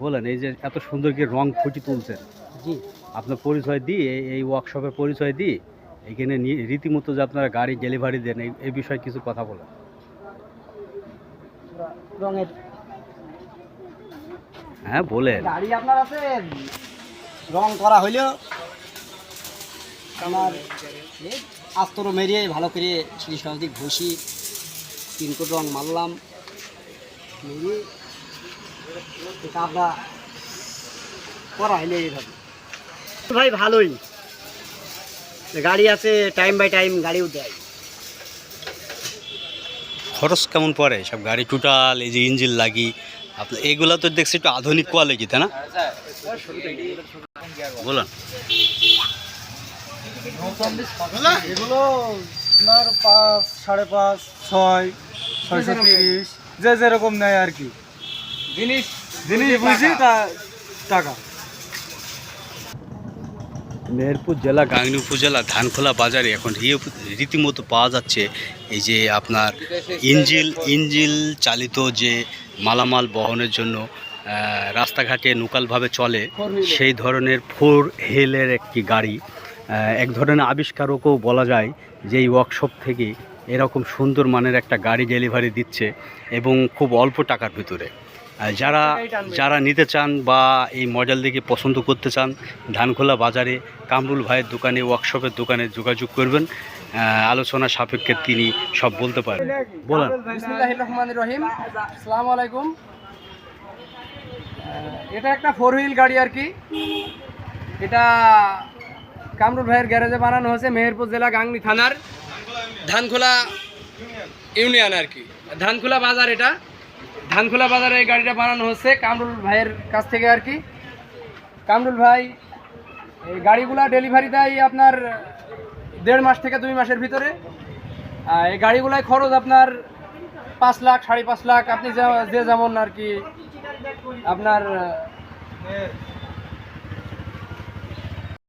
বলেন এই যে এত সুন্দর কি রং ফুটি তুলছেন? জি। আপনার পরিচয় দিই এই এই ওয়ার্কশপের পরিচয় দিই এখানে রীতিমতো যে আপনারা গাড়ি ডেলিভারি দেন এই বিষয়ে কিছু কথা বলেন। রঙের হ্যাঁ বলেন। গাড়ি আপনার আছে? রং করা হইলেও আমার আস্তর মেরিয়ে ভালো করে সহদিক ঘষি তিন কোট রং মারলাম মেরিয়ে এটা আমরা করা হইলে এইভাবে। ভাই ভালোই। গাড়ি আছে টাইম বাই টাইম গাড়িও দেয়। খরচ কেমন পড়ে? সব গাড়ি টোটাল এই যে ইঞ্জিন লাগি আপনার এগুলো তো দেখছি একটু আধুনিক কোয়ালিটি তাই না? বলুন। এগুলো আপনার পাঁচ সাড়ে পাঁচ ছয় ছয়শো তিরিশ যে যেরকম নেয় আর কি। জিনিস জিনিস বুঝি তা টাকা। মেহেরপুর জেলা গাংনী উপজেলা ধানখোলা বাজারে এখন রীতিমতো পাওয়া যাচ্ছে এই যে আপনার ইঞ্জিল ইঞ্জিল চালিত যে মালামাল বহনের জন্য রাস্তাঘাটে লোকালভাবে চলে, সেই ধরনের ফোর হেলের একটি গাড়ি। এক ধরনের আবিষ্কারকও বলা যায় যে এই ওয়ার্কশপ থেকে এরকম সুন্দর মানের একটা গাড়ি ডেলিভারি দিচ্ছে এবং খুব অল্প টাকার ভিতরে। যারা যারা নিতে চান বা এই মডেল দেখে পছন্দ করতে চান, ধানখোলা বাজারে কামরুল ভাইয়ের দোকানে ওয়ার্কশপের দোকানে যোগাযোগ করবেন। আলোচনা সাপেক্ষে তিনি সব বলতে পারেন। বলেন। এটা একটা ফোর হুইল গাড়ি আর কি। এটা কামরুল ভাইয়ের গ্যারেজে বানানো হয়েছে, মেহেরপুর জেলা গাংনি থানার ধানখোলা ইউনিয়ন আর কি। ধানখোলা বাজার এটা। ধানখোলা বাজারে এই গাড়িটা বানানো হচ্ছে। কামরুল ভাইয়ের কাছ থেকে আর কি। কামরুল ভাই, এই গাড়িগুলা ডেলিভারি দেয় আপনার দেড় মাস থেকে দুই মাসের ভিতরে। এই গাড়িগুলায় খরচ আপনার পাঁচ লাখ, সাড়ে পাঁচ লাখ, আপনি যা- যেমন আর কি আপনার